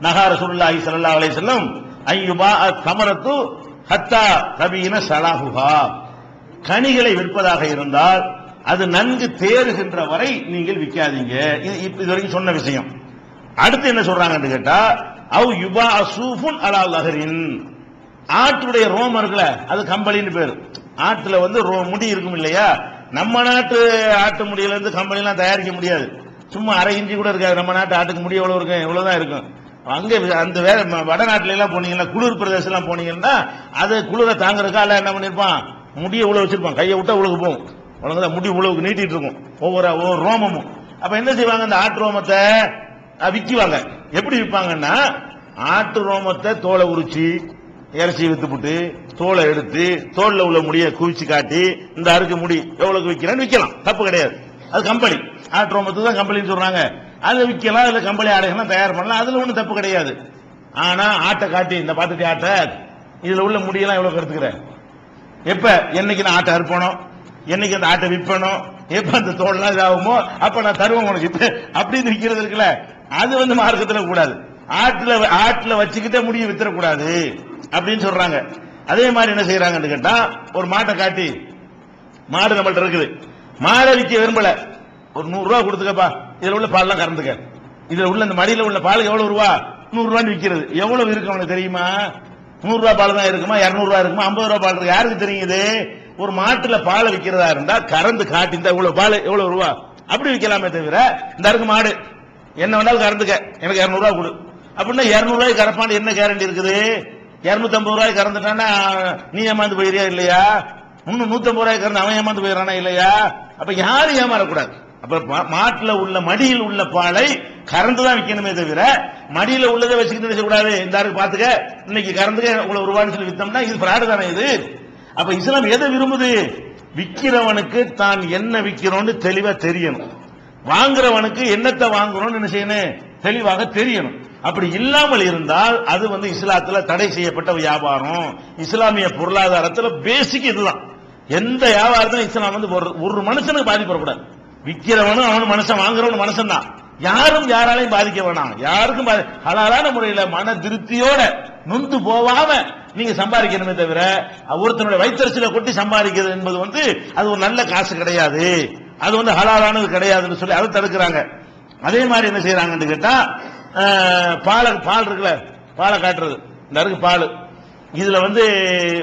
நகா ரசூலுல்லாஹி ஸல்லல்லாஹு அலைஹி வஸல்லம் ஐயுபா கமரத்து ஹத்தா கபீன சலாஹுஹா கனிகளை விற்பதாக இருந்தால் அது நன்கு தேறுகின்ற வரை நீங்கள் விற்காதீங்க. இது இது வரைக்கும் சொன்ன விஷயம். அடுத்து என்ன சொல்றாங்கன்னு கேட்டா அவ் யுபா அசூஃபுன் அலா லஹரின். ஆட்டுடைய இருக்குல்ல அது கம்பளின்னு பேர். ஆட்டுல வந்து ரோ- முடி இருக்கும் இல்லையா? நம்ம நாட்டு ஆட்டு முடியில இருந்து கம்பளி எல்லாம் தயாரிக்க முடியாது. சும்மா அரை இஞ்சி கூட இருக்காது. நம்ம நாட்டு ஆட்டுக்கு முடிய எவ்வளவு இருக்கும்? இவ்வளவுதான் இருக்கும். அங்கே அந்த வேற வடநாட்டில எல்லாம் போனீங்கன்னா குளிர் பிரதேசம் எல்லாம் போனீங்கன்னா அது குளிரை தாங்குறதுக்கா என்ன பண்ணிருப்பான்? முடியை உழவு வச்சிருப்பான். கையை விட்டா உழுகு போகும் உலகதான் முடி உழவுக்கு நீட்டிட்டு இருக்கும். ஒவ்வொரு ஒவ்வொரு ரோமமும். அப்ப என்ன செய்வாங்க? அந்த ஆட்டு ரோமத்தை விற்குவாங்க எப்படி விற்பாங்கன்னா ஆட்டு ரோமத்தை தோலை உரிச்சு இறைச்சி வித்துப்புட்டு தோலை எடுத்து தோல்ல உள்ள முடியை குவிச்சு காட்டி இந்த அறுக்கு முடி எவ்வளோக்கு விற்கிறேன்னு விற்கலாம் தப்பு கிடையாது. அது கம்பெனி. ஆட்டு தான் கம்பெனின்னு சொல்றாங்க. அதை விற்கலாம் அதில் கம்பெனி ஆடைகள்லாம் தயார் பண்ணலாம். அதில் ஒன்றும் தப்பு கிடையாது. ஆனால் ஆட்டை காட்டி இந்த பார்த்துட்டு ஆட்டை இதில் உள்ள முடியெல்லாம் எவ்வளோ கருத்துக்கிற எப்போ? என்னைக்கு நான் ஆட்டை அறுப்பணும்? என்னைக்கு அந்த ஆட்டை விற்பணும்? எப்போ அந்த தோல்லாம் இதாகுமோ அப்போ நான் தருவேன் உனக்கு. அப்படின்னு விற்கிறது இருக்குல்ல? அது வந்து மார்க்கத்தில் கூடாது. ஆட்டில் ஆட்டில் வச்சுக்கிட்டே முடிய வித்துறக்கூடாது அப்படின்னு சொல்றாங்க. அதே மாதிரி என்ன செய்யறாங்கன்னு கேட்டா ஒரு மாட்டை காட்டி மாடு நம்மள்ட்ட இருக்குது. மாடை விற்க விரும்பலை. ஒரு நூறு ரூபா கொடுத்துக்கப்பா. இதுல உள்ள பால்லாம் கறந்துக்க. இதுல உள்ள இந்த மடியில உள்ள பால் எவ்வளவு ரூபா? நூறு ரூபான்னு விற்கிறது எவ்வளவு இருக்கு அவனுக்கு தெரியுமா? நூறு ரூபாய் பால் தான் இருக்குமா? இருநூறு ரூபாய் இருக்குமா? ஐம்பது ரூபாய் பால் இருக்கு. யாருக்கு தெரியுது ஒரு மாட்டுல பால் விற்கிறதா இருந்தா கறந்து காட்டி இந்த இவ்வளவு பால் எவ்வளவு ரூபா? அப்படி விற்கலாமே தவிர இந்த இருக்கு மாடு. என்ன வேணாலும் கறந்துக்க. எனக்கு இருநூறு ரூபாய் கொடு. அப்படின்னா இருநூறு கறப்பான்னு என்ன கேரண்டி இருக்குது? இருநூத்தி ஐம்பது ரூபாய் கறந்துட்டான்னா நீ ஏமாந்து போயிரியா இல்லையா? முன்னூறு நூத்தம்பது ரூபாய் கறந்து அவன் ஏமாந்து போயிடறானா இல்லையா? அப்ப யாரும் ஏமாறக்கூடாது. அப்ப மாட்டுல உள்ள மடியில் உள்ள பாலை கறந்து தான் விற்கணுமே தவிர மடியில உள்ளதை வச்சுக்கிட்டு என்ன செய்யக்கூடாது? இந்த ஆளுக்கு பாத்துக்க. இன்னைக்கு கறந்துக்க உங்களை ரூபான்னு சொல்லி வித்தோம்னா இது பிராடு தானே இது? அப்ப இஸ்லாம் எதை விரும்புது? விற்கிறவனுக்கு தான் என்ன விற்கிறோம்னு தெளிவா தெரியணும். வாங்குறவனுக்கு என்னத்தை வாங்குறோம்னு என்ன செய்யணும்? தெளிவாக தெரியணும். அப்படி இல்லாமல் இருந்தால் அது வந்து இஸ்லாத்துல தடை செய்யப்பட்ட வியாபாரம். இஸ்லாமிய பொருளாதாரத்துல பேசிக் இதுதான். எந்த வியாபாரத்திலும் இஸ்லாம் வந்து ஒரு ஒரு மனுஷனுக்கு பாதிப்படக்கூடாது விற்கிறவனும் அவனும் மனுஷன் வாங்குறவனும் மனுஷன் தான் யாரும் யாராலையும் பாதிக்க வேணாம். யாருக்கும் பாதி- ஹலாலான முறையில மன திருப்தியோட நொந்து போவாம நீங்க சம்பாதிக்கணுமே தவிர ஒருத்தனுடைய வயிற்றுல கொட்டி சம்பாதிக்கிறது என்பது வந்து அது ஒரு நல்ல காசு கிடையாது. அது வந்து ஹலாலானது கிடையாதுன்னு சொல்லி அதை தடுக்கிறாங்க. அதே மாதிரி என்ன செய்யறாங்கன்னு கேட்டா பாலை பால் இருக்குல்ல பாலை காட்டுறது. இந்த இருக்கு பால். இதுல வந்து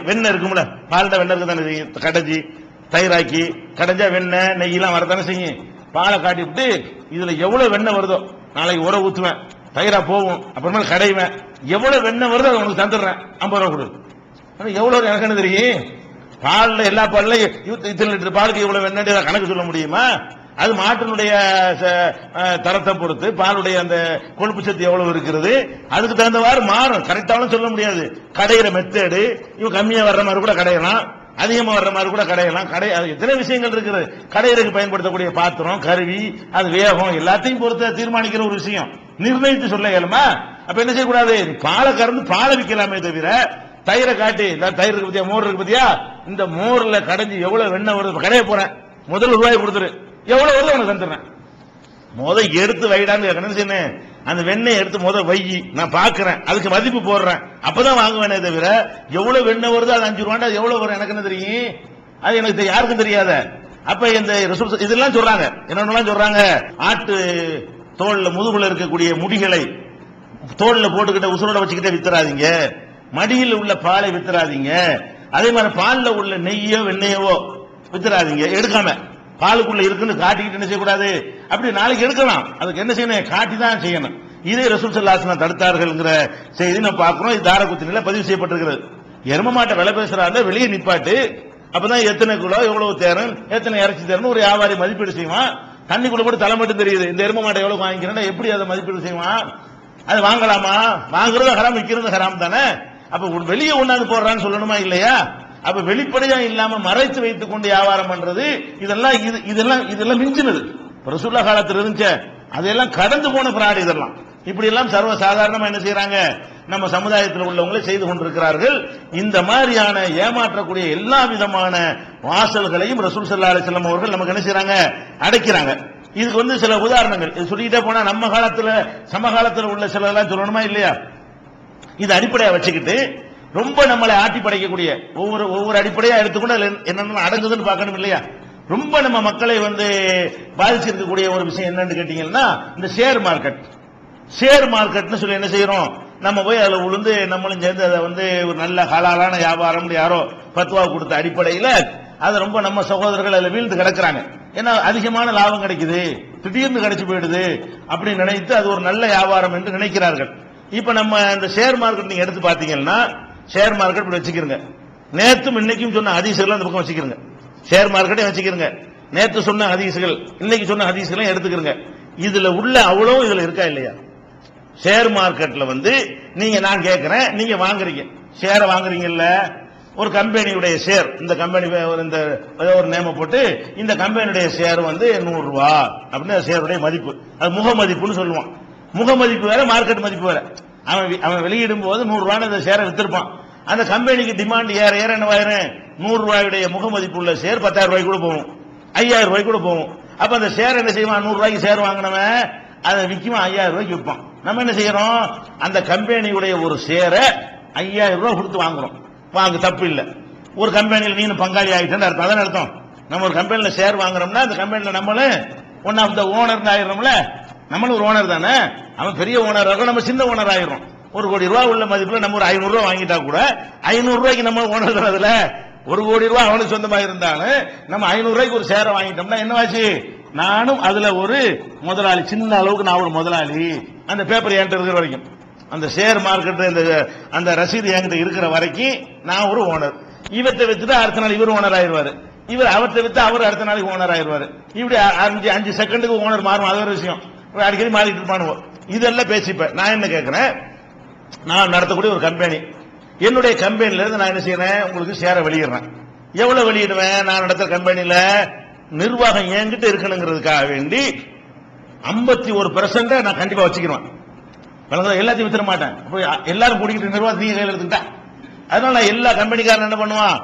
வெண்ணெய் இருக்கும்ல பால்ட வெண்ணெய் இருக்கு தானே கடைஞ்சி? தயிராக்கி கடைஞ்சா வெண்ணெய் நெய்யெல்லாம் வரதானே செய்யும். பாலை காட்டி விட்டு இதுல எவ்வளவு வெண்ணெய் வருதோ நாளைக்கு உரம் ஊத்துவேன் தயிரா போகும் அப்புறமேல கடைவேன். எவ்வளவு வெண்ணெய் வருதோ அதை உனக்கு தந்துடுறேன். ஐம்பது ரூபா கொடு. எவ்வளவு எனக்கு என்ன தெரியும்? பாலில் எல்லா பால்லையும் இத்தனை லிட்டர் பாலுக்கு இவ்வளவு வெண்ணெய் கணக்கு சொல்ல முடியுமா? அது மாட்டினுடைய ச- தரத்தை பொறுத்து பாலுடைய அந்த கொழுப்பு சத்து எவ்வளவு இருக்கிறது? அதுக்கு தகுந்தவாறு மாறும். கரெக்டாலும் சொல்ல முடியாது. கடையிற மெத்தேடு இவன் கம்மியா வர்ற மாதிரி கூட கடையலாம். அதிகமா வர்ற மாதிரி கூட கடையெல்லாம் கடை அது எத்தனை விஷயங்கள் இருக்குது? கடையிறதுக்கு பயன்படுத்தக்கூடிய பாத்திரம் கருவி அது வேகம் எல்லாத்தையும் பொறுத்து தீர்மானிக்கிற ஒரு விஷயம். நிர்ணயித்து சொல்ல இயலுமா? அப்ப என்ன செய்யக்கூடாது? பாலை கறந்து பாலை விற்கலாமே தவிர தயிரை காட்டி இந்த தயிர் இருக்கு பத்தியா மோர் இருக்கு பத்தியா இந்த மோர்ல கடைஞ்சி எவ்வளவு வெண்ணெய் வருது? கடையை போறேன். முதல் ரூபாய் கொடுத்துரு. எவ்வளவு வருது? உனக்கு தந்துடுறேன். முத எடுத்து வைடான்னு என்ன அந்த வெண்ணெய் எடுத்து முத வை நான் பாக்குறேன் அதுக்கு மதிப்பு போடுறேன். அப்பதான் வாங்குவேனே தவிர எவ்வளவு வெண்ணெய் வருதோ அது அஞ்சு ரூபாண்டா எவ்வளவு வரும் எனக்கு என்ன தெரியும்? அது எனக்கு யாருக்கும் தெரியாத. அப்ப இந்த இதெல்லாம் சொல்றாங்க. என்னென்னலாம் சொல்றாங்க? ஆட்டு தோல்ல முதுகுல இருக்கக்கூடிய முடிகளை தோல்ல போட்டுக்கிட்ட உசுரோட வச்சுக்கிட்டே வித்துறாதீங்க. மடியில் உள்ள பாலை வித்துறாதீங்க. அதே மாதிரி பாலில் உள்ள நெய்யோ வெண்ணெயவோ வித்துறாதீங்க. எடுக்காம. பாலுக்குள்ள இருக்குன்னு காட்டிக்கிட்டு என்ன செய்யக்கூடாது? அப்படி நாளைக்கு எடுக்கலாம். அதுக்கு என்ன செய்யணும்? காட்டி தான் செய்யணும். இதே ரசூல் சல்லாசனம் தடுத்தார்கள்ங்கிற செய்தி நம்ம பார்க்கிறோம். இது தாரகுத்தினில பதிவு செய்யப்பட்டிருக்கிறது. எரும மாட்டை விலை பேசுறாங்க வெளியே நிப்பாட்டு. அப்பதான் எத்தனை கிலோ எவ்வளவு தேரும் எத்தனை இறைச்சி தேரும் ஒரு வியாபாரி மதிப்பீடு செய்வான். தண்ணிக்குள்ள போட்டு தலை மட்டும் தெரியுது. இந்த எரும மாட்டை எவ்வளவு வாங்கிக்கிறேன்னா எப்படி அதை மதிப்பீடு செய்வான்? அது வாங்கலாமா? வாங்குறது ஹராம் விற்கிறது ஹராம் தானே? அப்ப வெளியே ஒன்னாந்து போடுறான்னு சொல்லணுமா இல்லையா? அப்ப வெளிப்படையா இல்லாம மறைத்து வைத்துக் கொண்டு வியாபாரம் பண்றது இதெல்லாம் இது இதெல்லாம் இதெல்லாம் மிஞ்சினது. இப்ப ரசூல்லா காலத்துல இருந்துச்சே அதெல்லாம் கடந்து போன பிராடு இதெல்லாம். இப்படி எல்லாம் சர்வ சாதாரணமா என்ன செய்யறாங்க நம்ம சமுதாயத்தில் உள்ளவங்களே செய்து கொண்டிருக்கிறார்கள். இந்த மாதிரியான ஏமாற்றக்கூடிய எல்லா விதமான வாசல்களையும் ரசூல் சல்லா அலிஸ்லாம் அவர்கள் நமக்கு என்ன செய்யறாங்க அடைக்கிறாங்க. இதுக்கு வந்து சில உதாரணங்கள். இது சொல்லிக்கிட்டே போனா நம்ம காலத்துல சமகாலத்தில் உள்ள சிலதெல்லாம் சொல்லணுமா இல்லையா? இது அடிப்படையா வச்சுக்கிட்டு ரொம்ப நம்மளை ஆட்டி படைக்கக்கூடிய ஒவ்வொரு ஒவ்வொரு அடிப்படையா எடுத்துக்கொண்டு அதுல என்னென்ன அடங்குதுன்னு பார்க்கணும் இல்லையா? ரொம்ப நம்ம மக்களை வந்து பாதிச்சிருக்கக்கூடிய ஒரு விஷயம் என்னன்னு கேட்டீங்கன்னா இந்த ஷேர் மார்க்கெட் ஷேர் மார்க்கெட்னு சொல்லி என்ன செய்யறோம்? நம்ம போய் அதில் உளுந்து நம்மளும் சேர்ந்து அதை வந்து ஒரு நல்ல ஹலாலான வியாபாரம் யாரோ பத்துவா கொடுத்த அடிப்படையில் அதை ரொம்ப நம்ம சகோதரர்கள் அதில் வீழ்ந்து கிடக்கிறாங்க. ஏன்னா அதிகமான லாபம் கிடைக்குது. திடீர்னு கிடைச்சி போயிடுது அப்படின்னு நினைத்து அது ஒரு நல்ல வியாபாரம் என்று நினைக்கிறார்கள். இப்போ நம்ம இந்த ஷேர் மார்க்கெட் நீங்கள் எடுத்து பார்த்தீங்கன்னா ஷேர் மார்க்கெட் இப்படி வச்சுக்கிறங்க நேற்று இன்னைக்கும் சொன்ன ஹதீசுகள் அந்த பக்கம் வச்சுக்கிறங்க ஷேர் மார்க்கெட்டை வச்சுக்கிறங்க நேற்று சொன்ன ஹதீசுகள் இன்னைக்கு சொன்ன ஹதீசுகளையும் எடுத்துக்கிறங்க இதுல உள்ள அவ்வளவு இதுல இருக்கா இல்லையா? ஷேர் மார்க்கெட்ல வந்து நீங்க நான் கேட்கிறேன் நீங்க வாங்குறீங்க. ஷேரை வாங்குறீங்கல்ல ஒரு கம்பெனியுடைய ஷேர் இந்த கம்பெனி இந்த ஏதோ ஒரு நேம போட்டு இந்த கம்பெனியுடைய ஷேர் வந்து நூறு ரூபா. அப்படின்னு அந்த ஷேருடைய மதிப்பு. அது முக மதிப்புன்னு சொல்லுவான். முக மதிப்பு வேற மார்க்கெட் மதிப்பு வேற. அவன் அவன் வெளியிடும் போது நூறு அந்த ஷேரை வித்திருப்பான். அந்த கம்பெனிக்கு டிமாண்ட் ஏற ஏற என்னவாயிரும் நூறு ரூபாயுடைய முக உள்ள ஷேர் பத்தாயிரம் ரூபாய்க்கு கூட போகும். ஐயாயிரம் ரூபாய்க்கு கூட போகும். அப்ப அந்த ஷேர் என்ன செய்வான்? நூறு ரூபாய்க்கு ஷேர் வாங்கினவன் அதை விற்கும் ஐயாயிரம் ரூபாய்க்கு விற்பான். நம்ம என்ன செய்யறோம்? அந்த கம்பெனியுடைய ஒரு ஷேரை ஐயாயிரம் ரூபாய் கொடுத்து வாங்குறோம். வாங்க தப்பு இல்லை. ஒரு கம்பெனியில் நீனு பங்காளி ஆகிட்டேன்னு அர்த்தம். அதான் அர்த்தம். நம்ம ஒரு கம்பெனியில் ஷேர் வாங்குறோம்னா அந்த கம்பெனியில் நம்மளும் ஒன் ஆஃப் த ஓனர் ஆயிடுறோம்ல. நம்மளும் ஒரு ஓனர் தானே? அவன் பெரிய ஓனராக நம்ம சின்ன ஓனர் ஆயிரும் ஒரு கோடி ரூபா உள்ள மதிப்புல நம்ம ஒரு ஐநூறு ரூபா வாங்கிட்டா கூட ஐநூறு ரூபாய்க்கு நம்ம ஓனர் தான் அதுல? ஒரு கோடி ரூபா அவனுக்கு சொந்தமா இருந்தாலும் நம்ம ஐநூறு ரூபாய்க்கு ஒரு சேரை வாங்கிட்டோம்னா என்னவாச்சு? நானும் அதுல ஒரு முதலாளி சின்ன அளவுக்கு நான் ஒரு முதலாளி. அந்த பேப்பர் என்கிட்ட இருக்கிற வரைக்கும். அந்த ஷேர் மார்க்கெட் இந்த அந்த ரசீது என்கிட்ட இருக்கிற வரைக்கும் நான் ஒரு ஓனர் இவத்தை வச்சுட்டு அடுத்த நாள் இவர் ஓனர் ஆயிடுவாரு. இவர் அவர்த்தை வித்து அவர் அடுத்த நாளைக்கு ஓனர் ஆயிடுவாரு. இப்படி அஞ்சு அஞ்சு செகண்டுக்கு ஓனர் மாறும். அது ஒரு விஷயம். அடிக்கடி மாறிட்டு இருப்பானுவோம் இதெல்லாம் பேசிப்பேன் நான் என்ன கேட்கிறேன் நான் நடத்தக்கூடிய ஒரு கம்பெனி என்னுடைய கம்பெனில இருந்து நான் என்ன செய்யறேன் உங்களுக்கு சேர வெளியிடுறேன். எவ்வளவு வெளியிடுவேன்? நான் நடத்துற கம்பெனியில நிர்வாகம் என்கிட்ட இருக்கணுங்கிறதுக்காக வேண்டி 51% ஒரு பெர்சென்ட் நான் கண்டிப்பா வச்சுக்கிறேன் எல்லாத்தையும் வித்துற மாட்டேன். எல்லாரும் கூட்டிக்கிட்டு நிர்வாகம் நீங்க கையில் எடுத்துக்கிட்டா. அதனால நான் எல்லா கம்பெனிக்காரன் என்ன பண்ணுவான்?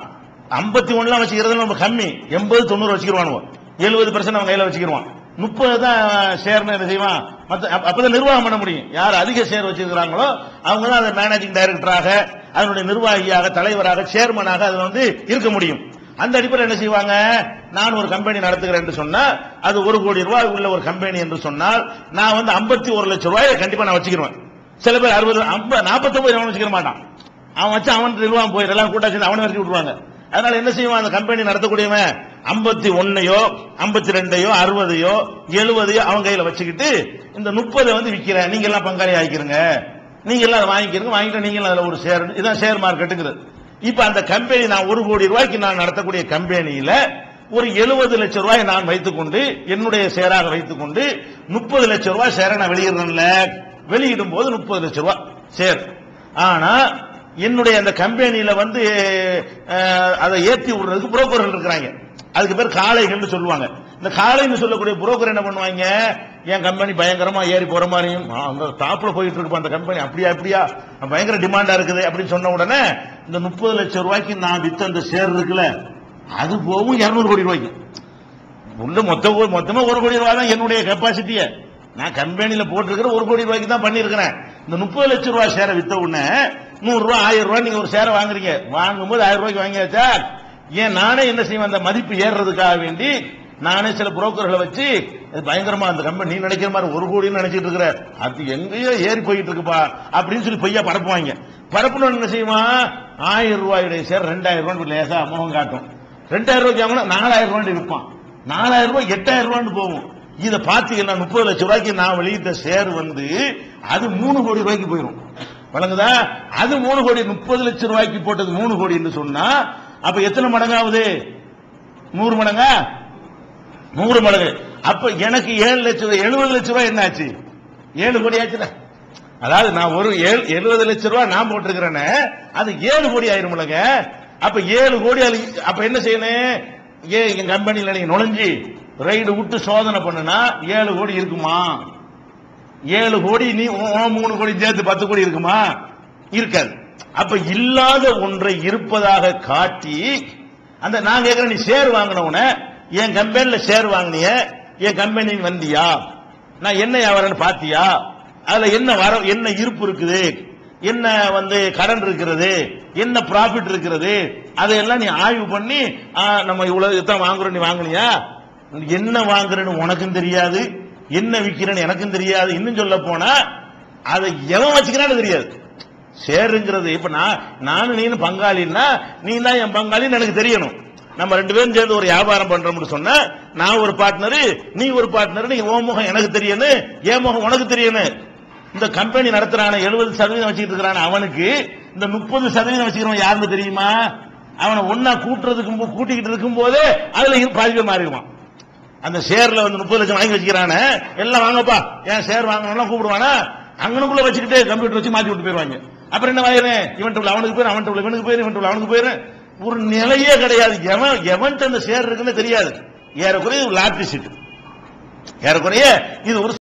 51 ஒண்ணுலாம் வச்சுக்கிறது நம்ம கம்மி. எண்பது தொண்ணூறு வச்சுக்கிருவானுவோ. எழுபது பெர்சென்ட் அவன் கையில வச்சுக்கிருவான். முப்பது தான் ஷேர்னு என்ன செய்வான்? மற்ற அப்ப- அப்பதான் நிர்வாகம் பண்ண முடியும். யார் அதிக ஷேர் வச்சிருக்கிறாங்களோ அவங்க தான் அதை மேனேஜிங் டைரக்டராக அதனுடைய நிர்வாகியாக தலைவராக சேர்மனாக அதில் வந்து இருக்க முடியும். அந்த அடிப்படையில் என்ன செய்வாங்க? நான் ஒரு கம்பெனி நடத்துகிறேன் என்று சொன்னால் அது ஒரு கோடி ரூபாய் உள்ள ஒரு கம்பெனி என்று சொன்னால் நான் வந்து 51 ஒரு லட்சம் ரூபாயை கண்டிப்பாக நான் வச்சுக்கிருவேன். சில பேர் அறுபது நாற்பத்தொம்பது அவன் வச்சுக்கிற மாட்டான். அவன் வச்சு அவன் நிர்வாகம் போயிடலாம் எல்லாம் அவனை வரைக்கும் விட்டுருவாங்க. அதனால என்ன செய்வான் அந்த கம்பெனி நடத்தக்கூடியவன்? ஐம்பத்தி ஒன்னையோ ஐம்பத்தி ரெண்டையோ அறுபதையோ எழுபதையோ அவன் கையில வச்சுக்கிட்டு இந்த முப்பதை வந்து விற்கிறேன் நீங்க எல்லாம் பங்காளி ஆகிக்கிறங்க நீங்க எல்லாம் அதை வாங்கிக்கிறீங்க. வாங்கிட்டு நீங்களும் அதுல ஒரு ஷேர் இதான் ஷேர் மார்க்கெட்டுங்கிறது இப்ப அந்த கம்பெனி நான் ஒரு கோடி ரூபாய்க்கு நான் நடத்தக்கூடிய கம்பெனியில ஒரு எழுபது லட்சம் ரூபாய் நான் வைத்துக்கொண்டு என்னுடைய ஷேராக வைத்துக்கொண்டு முப்பது லட்சம் ரூபாய் ஷேரை நான் வெளியிடுறேன்ல. வெளியிடும் போது முப்பது லட்சம் ரூபாய் ஷேர் ஆனா என்னுடைய அந்த கம்பெனியில வந்து அதை ஏற்றி விடுறதுக்கு புரோக்கர்கள் இருக்கிறாங்க. அதுக்கு பேர் காளைகள்னு சொல்லுவாங்க. இந்த காளைன்னு சொல்லக்கூடிய புரோக்கர் என்ன பண்ணுவாங்க? என் கம்பெனி பயங்கரமா ஏறி போற மாதிரியும் அந்த டாப்ல போயிட்டு இருக்கு அந்த கம்பெனி அப்படியா அப்படியா பயங்கர டிமாண்டா இருக்குது அப்படின்னு சொன்ன உடனே இந்த முப்பது லட்சம் ரூபாய்க்கு நான் வித்த அந்த ஷேர் இருக்குல்ல அது போகும் இரநூறு கோடி ரூபாய்க்கு. உள்ள மொத்த மொத்தமா ஒரு கோடி ரூபாய் தான் என்னுடைய கெப்பாசிட்டியை நான் கம்பெனியில் போட்டிருக்கிற ஒரு கோடி ரூபாய்க்கு தான் பண்ணிருக்கிறேன் இந்த முப்பது லட்சம் ரூபாய் ஷேரை வித்த உடனே நூறு ரூபாய் ஆயிரம் ரூபாய் நீங்க ஒரு ஷேரை வாங்குறீங்க. வாங்கும்போது ஆயிரம் ரூபாய்க்கு வாங்கியாச்சா? ஏன் நானே என்ன செய்வேன்? அந்த மதிப்பு ஏறுறதுக்காக வேண்டி நானே சில புரோக்கர்களை வச்சு பயங்கரமா அந்த கம்பெனி நீ நினைக்கிற மாதிரி ஒரு கோடின்னு நினைச்சிட்டு இருக்கிற அது எங்கேயோ ஏறி போயிட்டு இருக்குப்பா அப்படின்னு சொல்லி பொய்யா பரப்புவாங்க. பரப்புனு என்ன செய்வான்? ஆயிரம் ரூபாயுடைய சேர் ரெண்டாயிரம் ரூபாய் லேசா முகம் காட்டும். ரெண்டாயிரம் ரூபாய்க்கு வாங்கினா நாலாயிரம் ரூபாய் விற்பான். நாலாயிரம் ரூபாய் எட்டாயிரம் ரூபான்னு போகும். இதை பார்த்தீங்கன்னா முப்பது லட்சம் ரூபாய்க்கு நான் வெளியிட்ட சேர் வந்து அது மூணு கோடி ரூபாய்க்கு போயிடும் வழங்குதா அது மூணு கோடி முப்பது லட்சம் ரூபாய்க்கு போட்டது மூணு கோடின்னு சொன்னா அப்ப எத்தனை மடங்காவது? நூறு மடங்கா? நூறு மடங்கு. அப்ப எனக்கு ஏழு லட்சம் ரூபாய் எழுபது லட்சம் ரூபாய் என்னாச்சு? ஏழு கோடி ஆச்சுல. அதாவது நான் ஒரு ஏழு எழுபது லட்சம் ரூபாய் நான் போட்டிருக்கிறேன்னு அது ஏழு கோடி ஆயிருமில்லங்க அப்ப ஏழு கோடி அப்ப என்ன செய்யணும்? ஏ எங்க கம்பெனியில் நீங்க நுழைஞ்சு ரைடு விட்டு சோதனை பண்ணுனா ஏழு கோடி இருக்குமா? ஏழு கோடி நீ மூணு கோடி சேர்த்து பத்து கோடி இருக்குமா? இருக்காது. அப்ப இல்லாத ஒன்றை இருப்பதாக காட்டி அந்த நான் கேட்கிறேன் நீ ஷேர் வாங்கினவன என் கம்பெனில ஷேர் வாங்கினிய என் கம்பெனி வந்தியா? நான் என்ன வியாபாரம் பாத்தியா? அதுல என்ன வர என்ன இருப்பு இருக்குது? என்ன வந்து கடன் இருக்கிறது? என்ன ப்ராஃபிட் இருக்கிறது? அதையெல்லாம் நீ ஆய்வு பண்ணி நம்ம இவ்வளவு தான் வாங்குறோம் நீ வாங்கினியா? என்ன வாங்குறேன்னு உனக்கும் தெரியாது. என்ன விக்கிறேன்னு எனக்கும் தெரியாது. இன்னும் சொல்ல போனா அதை எவன் வச்சுக்கிறான்னு தெரியாது. ஷேருங்கிறது இப்ப நான் நானும் நீனு பங்காளின்னா நீ தான் என் பங்காளின்னு எனக்கு தெரியணும். நம்ம ரெண்டு பேரும் சேர்ந்து ஒரு வியாபாரம் பண்றோம்னு சொன்னா நான் ஒரு பார்ட்னரு நீ ஒரு பார்ட்னர் நீ ஓ முகம் எனக்கு தெரியணும் என் முகம் உனக்கு தெரியணும். இந்த கம்பெனி நடத்துறான எழுபது சதவீதம் வச்சுக்கிட்டு இருக்கிறான அவனுக்கு இந்த முப்பது சதவீதம் வச்சுக்கிறவன் யாருன்னு தெரியுமா? அவனை ஒன்னா கூட்டுறதுக்கு கூட்டிக்கிட்டு இருக்கும் போதே அதுல பாதிப்பே மாறிடுவான். அந்த ஷேர்ல வந்து முப்பது லட்சம் வாங்கி வச்சுக்கிறானே எல்லாம் வாங்கப்பா ஏன் ஷேர் வாங்கணும்னா கூப்பிடுவானா அங்கனுக்குள்ள வச்சுக்கிட்டு கம்ப்யூட்டர் வச்சு மாத்தி விட்டு போயிருவாங்க அப்புறம் என்ன ஆயிரேன் இவன் அவனுக்கு போயிரு அவன் இவனுக்கு போயிரு இவன் அவனுக்கு போயிரு ஒரு நிலையே கிடையாது. எவன் எவன்ட்டு அந்த சேர் இருக்குன்னு தெரியாது. ஏறக்குறைய லாட்ரி சீட்டு ஏறக்குறைய இது ஒரு